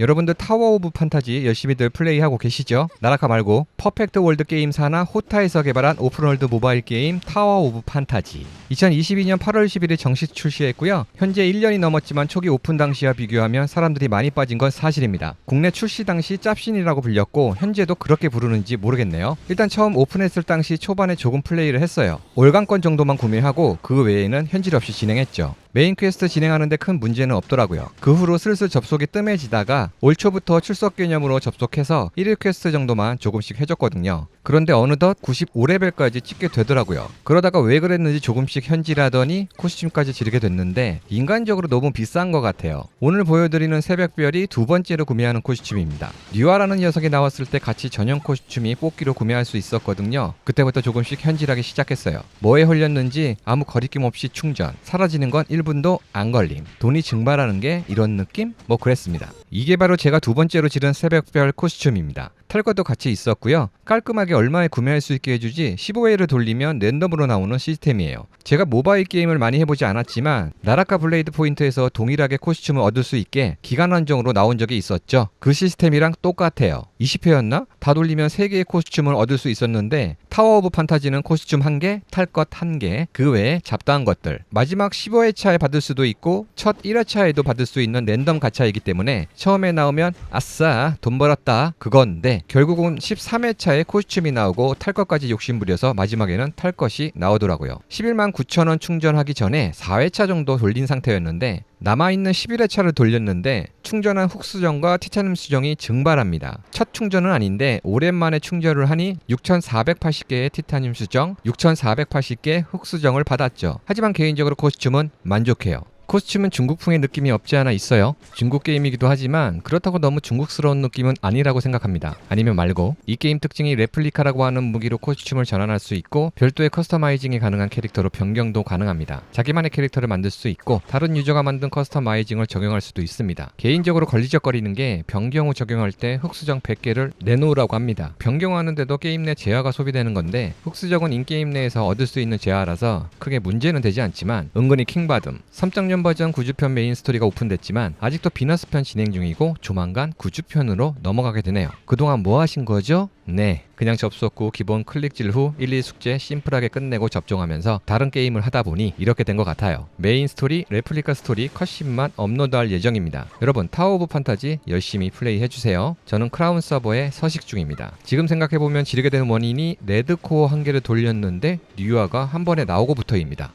여러분들 타워 오브 판타지 열심히들 플레이하고 계시죠? 나라카 말고 퍼펙트 월드 게임사나 호타에서 개발한 오픈월드 모바일 게임 타워 오브 판타지 2022년 8월 10일에 정식 출시했고요. 현재 1년이 넘었지만 초기 오픈 당시와 비교하면 사람들이 많이 빠진 건 사실입니다. 국내 출시 당시 짭신이라고 불렸고 현재도 그렇게 부르는지 모르겠네요. 일단 처음 오픈했을 당시 초반에 조금 플레이를 했어요. 월간권 정도만 구매하고 그 외에는 현질 없이 진행했죠. 메인 퀘스트 진행하는데 큰 문제는 없더라고요. 그 후로 슬슬 접속이 뜸해지다가 올 초부터 출석 개념으로 접속해서 1일 퀘스트 정도만 조금씩 해줬거든요. 그런데 어느덧 95레벨까지 찍게 되더라고요. 그러다가 왜 그랬는지 조금씩 현질하더니 코스튬까지 지르게 됐는데 인간적으로 너무 비싼 것 같아요. 오늘 보여드리는 새벽별이 두 번째로 구매하는 코스튬입니다. 뉴아라는 녀석이 나왔을 때 같이 전용 코스튬이 뽑기로 구매할 수 있었거든요. 그때부터 조금씩 현질하기 시작했어요. 뭐에 홀렸는지 아무 거리낌 없이 충전, 사라지는 건 1 분도 안 걸림. 돈이 증발하는 게 이런 느낌? 뭐 그랬습니다. 이게 바로 제가 두 번째로 지른 새벽별 코스튬입니다. 탈 것도 같이 있었고요. 깔끔하게 얼마에 구매할 수 있게 해주지 15회를 돌리면 랜덤으로 나오는 시스템이에요. 제가 모바일 게임을 많이 해보지 않았지만 나라카 블레이드 포인트에서 동일하게 코스튬을 얻을 수 있게 기간 한정으로 나온 적이 있었죠. 그 시스템이랑 똑같아요. 20회였나? 다 돌리면 3개의 코스튬을 얻을 수 있었는데 타워 오브 판타지는 코스튬 1개, 탈 것 1개, 그 외에 잡다한 것들. 마지막 15회차 에 받을 수도 있고 첫 1회차에도 받을 수 있는 랜덤 가차이기 때문에 처음에 나오면 아싸 돈 벌었다 그건데 결국은 13회차에 코스튬이 나오고 탈 것까지 욕심부려서 마지막에는 탈 것이 나오더라고요. 11만 9천 원 충전하기 전에 4회차 정도 돌린 상태였는데 남아있는 11회차를 돌렸는데 충전한 훅수정과 티타늄 수정이 증발합니다. 첫 충전은 아닌데 오랜만에 충전을 하니 6480개의 티타늄 수정, 6480개 훅수정을 받았죠. 하지만 개인적으로 코스튬은 만족해요. 코스튬은 중국풍의 느낌이 없지 않아 있어요. 중국 게임이기도 하지만 그렇다고 너무 중국스러운 느낌은 아니라고 생각합니다. 아니면 말고 이 게임 특징이 레플리카라고 하는 무기로 코스튬을 전환할 수 있고 별도의 커스터마이징이 가능한 캐릭터로 변경도 가능합니다. 자기만의 캐릭터를 만들 수 있고 다른 유저가 만든 커스터마이징을 적용할 수도 있습니다. 개인적으로 걸리적거리는 게 변경 후 적용할 때 흑수정 100개를 내놓으라고 합니다. 변경하는데도 게임 내 재화가 소비되는 건데 흑수정은 인게임 내에서 얻을 수 있는 재화라서 크게 문제는 되지 않지만 은근히 킹받음. 3.0 버전 9주편 메인 스토리가 오픈됐지만 아직도 비너스편 진행 중이고 조만간 9주편으로 넘어가게 되네요. 그동안 뭐 하신 거죠? 네, 그냥 접속 후 기본 클릭질 후 1, 2 숙제 심플하게 끝내고 접종하면서 다른 게임을 하다 보니 이렇게 된 것 같아요. 메인 스토리, 레플리카 스토리, 컷신만 업로드할 예정입니다. 여러분 타워 오브 판타지 열심히 플레이 해주세요. 저는 크라운 서버에 서식 중입니다. 지금 생각해보면 지르게 된 원인이 레드코어 한 개를 돌렸는데 뉴아가 한 번에 나오고 부터입니다.